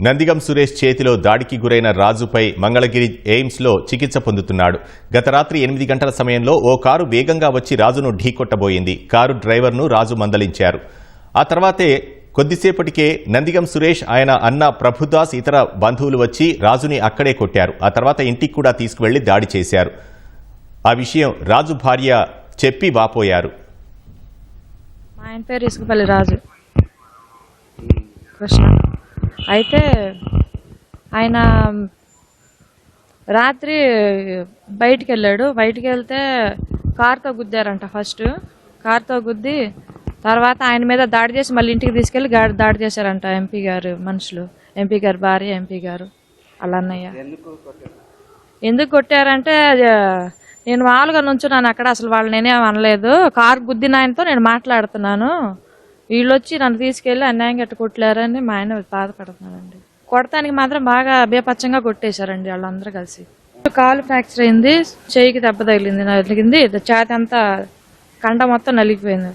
నందిగం సురేష్ చేతిలో దాడికి గురైన రాజుపై మంగళగిరి ఎయిమ్స్లో చికిత్స పొందుతున్నాడు. గత రాత్రి ఎనిమిది గంటల సమయంలో ఓ కారు వేగంగా వచ్చి రాజును ఢీకొట్టబోయింది కారు డ్రైవర్ను రాజు మందలించారు. ఆ తర్వాతే కొద్దిసేపటికే నందిగం సురేష్ ఆయన అన్న ప్రభుదాస్ ఇతర బంధువులు వచ్చి రాజుని అక్కడే కొట్టారు. ఆ తర్వాత ఇంటికి కూడా తీసుకువెళ్ళి దాడి చేశారు. ఆ విషయం రాజు భార్య చెప్పి వాపోయారు. ఆయన పేరు ఇసుకపల్లి రాజు. కృష్ణ. అయితే ఆయన రాత్రి బయటికి వెళ్ళాడు బయటికి వెళ్తే కార్తో గుద్దారంట ఫస్ట్. కార్తో గుద్ది తర్వాత ఆయన మీద దాడి చేసి మళ్ళీ ఇంటికి తీసుకెళ్ళి గా- దాడి చేశారంట ఎంపీ గారు మనుషులు. ఎంపీ గారు భార్య ఎంపీ గారు అలా అన్నయ్య. ఎందుకు కొట్టారంటే నేను మామూలుగా నుంచున్నాను అక్కడ. అసలు వాళ్ళు నేనే అనలేదు. కారు గుద్దిన ఆయనతో నేను మాట్లాడుతున్నాను. వీళ్ళు వచ్చి నన్ను తీసుకెళ్ళి అన్యాయం గట్ట కొట్టలేరని మా ఆయన బాధపడుతున్నారండి. కొడటానికి మాత్రం బాగా అభ్యపచ్చంగా కొట్టేశారండి వాళ్ళందరూ కలిసి. కాలు ఫ్రాక్చర్ అయింది చేయికి దెబ్బ తగిలింది నలిగింది ఛాతి అంతా కండ మొత్తం నలిగిపోయింది.